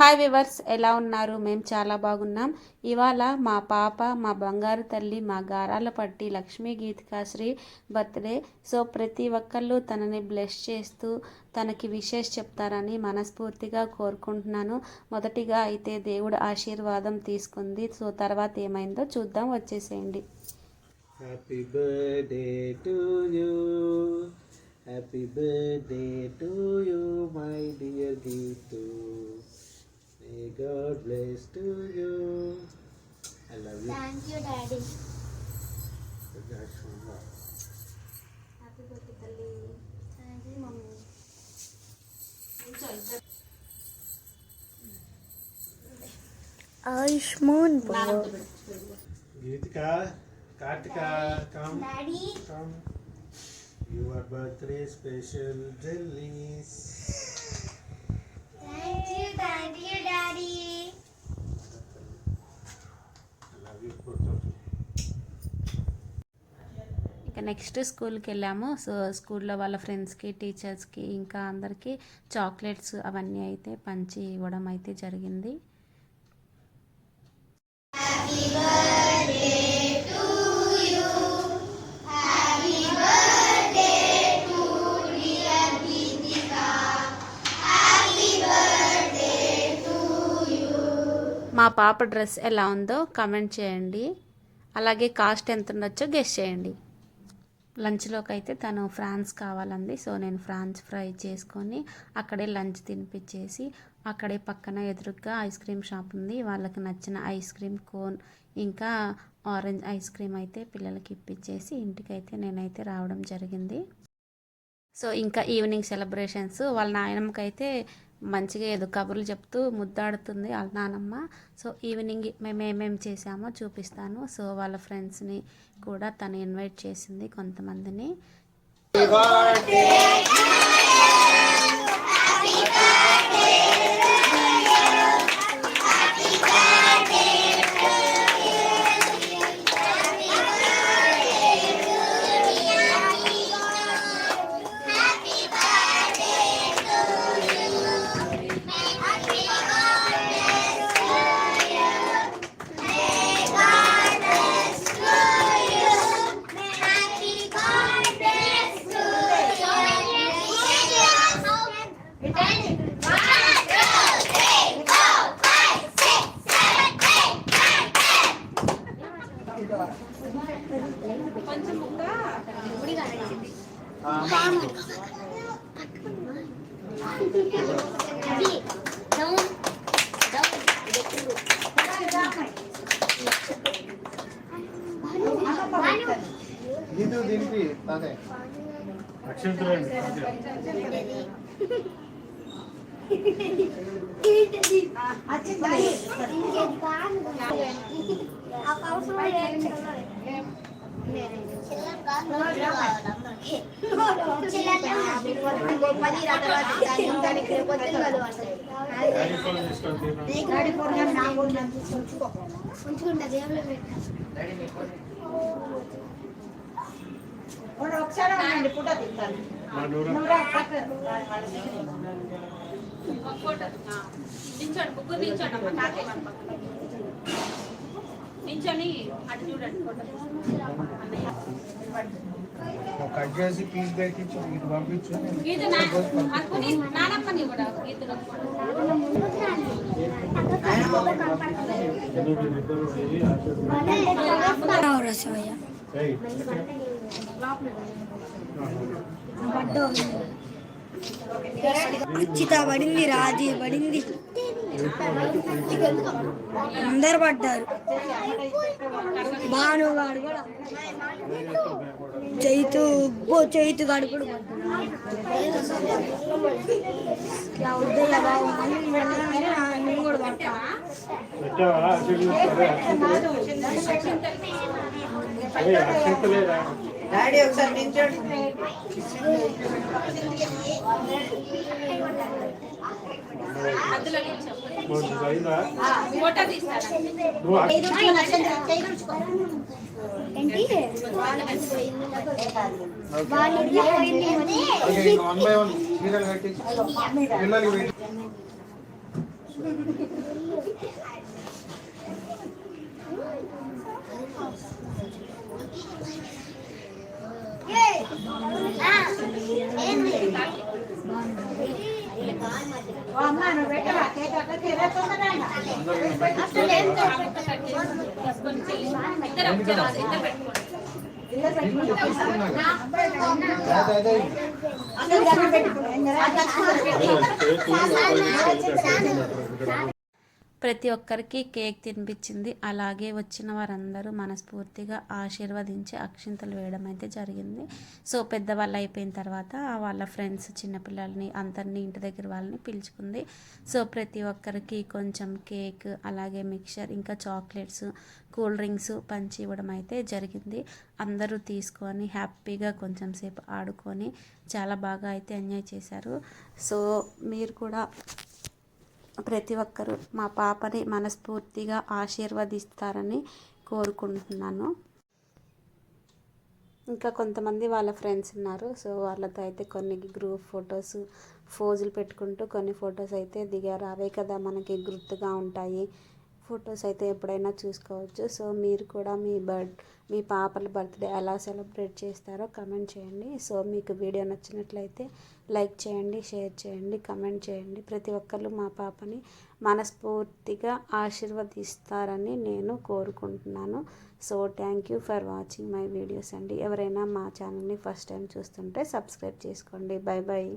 Hi viewers ఎలా ఉన్నారు? మేము చాలా బాగున్నాం. ఇవాళ మా పాప మా బంగారు తల్లి మా గారాల పట్టి లక్ష్మీ గీతికాశ్రీ బర్త్డే. సో ప్రతి ఒక్కళ్ళు తనని బ్లెస్ చేస్తూ తనకి విషెస్ చెప్తారని మనస్ఫూర్తిగా కోరుకుంటున్నాను. మొదటిగా అయితే దేవుడు ఆశీర్వాదం తీసుకుంది. సో తర్వాత ఏమైందో చూద్దాం. వచ్చేసేయండి. Happy birthday to you happy birthday to you my dear Geethu May God bless to you. I love you. Thank you daddy Jashwanta. Happy birthday తల్లి thank you mummy Ayushman Geetika, Kartika, come, daddy come. Your birthday special jellies. Thank you Thank you daddy. ఇక next స్కూల్కి వెళ్ళాము so స్కూల్లో వాళ్ళ ఫ్రెండ్స్కి టీచర్స్కి ఇంకా అందరికీ చాక్లెట్స్ అవన్నీ అయితే పంచి ఇవ్వడం అయితే జరిగింది. మా పాప డ్రెస్ ఎలా ఉందో కామెంట్ చేయండి. అలాగే కాస్ట్ ఎంత ఉండొచ్చో గెస్ చేయండి. లంచ్లోకి అయితే తను ఫ్రాన్స్ కావాలంది. సో నేను ఫ్రాన్స్ ఫ్రై చేసుకొని అక్కడే లంచ్ తినిపించేసి అక్కడే పక్కన ఎదురుగా ఐస్ క్రీమ్ షాప్ ఉంది. వాళ్ళకి నచ్చిన ఐస్ క్రీమ్ కోన్ ఇంకా ఆరెంజ్ ఐస్ క్రీమ్ అయితే పిల్లలకి ఇప్పించేసి ఇంటికైతే నేనైతే రావడం జరిగింది. సో ఇంకా ఈవినింగ్ సెలబ్రేషన్స్ వాళ్ళ నాయనమ్మకైతే మంచిగా ఏదో కబుర్లు చెప్తూ ముద్దాడుతుంది వాళ్ళ నానమ్మ. సో ఈవినింగ్ మేము ఏమేమి చేసామో చూపిస్తాను. సో వాళ్ళ ఫ్రెండ్స్ని కూడా తను ఇన్వైట్ చేసింది కొంతమందిని. Gitu dimpi, pakai. నాకు అవసరం ఒకసారి ఉండండి ఫోటో తీస్తాను నించోండి ముగ్గురు నించోండి అమ్మ తాతయ్య నించొని అటు చూడండి ఫోటో కట్ చేసి పీస్ పెట్టించు ఇటు పంపించు అచ్చిత పడింది రాజీ పడింది. అందరు పడ్డారు. భానుగాడు కూడా. చైతు చైతు గాడు కూడా. ఇట్లా వద్దయ్యా బాబు నేను పడతా అక్షంతలేదా డాడీ ఒకసారి నిల్చోండి. అందులో నిల్చో ప్రతి ఒక్కరికి కేక్ తినిపించింది. అలాగే వచ్చిన వారందరూ మనస్ఫూర్తిగా ఆశీర్వదించి అక్షింతలు వేయడం అయితే జరిగింది. సో పెద్దవాళ్ళు అయిపోయిన తర్వాత వాళ్ళ ఫ్రెండ్స్ చిన్నపిల్లల్ని అందరినీ ఇంటి దగ్గర వాళ్ళని పిలుచుకుంది. సో ప్రతి ఒక్కరికి కొంచెం కేక్ అలాగే మిక్చర్ ఇంకా చాక్లెట్స్ కూల్ డ్రింక్స్ పంచి ఇవ్వడం అయితే జరిగింది. అందరూ తీసుకొని హ్యాపీగా కొంచెం సేపు ఆడుకొని చాలా బాగా అయితే ఎంజాయ్ చేశారు. సో మీరు కూడా ప్రతి ఒక్కరూ మా పాపని మనస్ఫూర్తిగా ఆశీర్వదిస్తారని కోరుకుంటున్నాను. ఇంకా కొంతమంది వాళ్ళ ఫ్రెండ్స్ ఉన్నారు. సో వాళ్ళతో అయితే కొన్ని గ్రూప్ ఫొటోస్ ఫోజులు పెట్టుకుంటూ కొన్ని ఫొటోస్ అయితే దిగారు. అవే కదా మనకి గుర్తుగా ఉంటాయి. ఫొటోస్ అయితే ఎప్పుడైనా చూసుకోవచ్చు. సో మీరు కూడా మీ బర్త్ మీ పాపల బర్త్డే ఎలా సెలబ్రేట్ చేస్తారో కమెంట్ చేయండి. సో మీకు వీడియో నచ్చినట్లయితే లైక్ చేయండి షేర్ చేయండి కమెంట్ చేయండి. ప్రతి ఒక్కరు మా పాపని మనస్ఫూర్తిగా ఆశీర్వదిస్తారని నేను కోరుకుంటున్నాను. So thank you for watching my videos అండి. ఎవరైనా మా ఛానల్ని ఫస్ట్ టైం చూస్తుంటే సబ్స్క్రైబ్ చేసుకోండి. Bye bye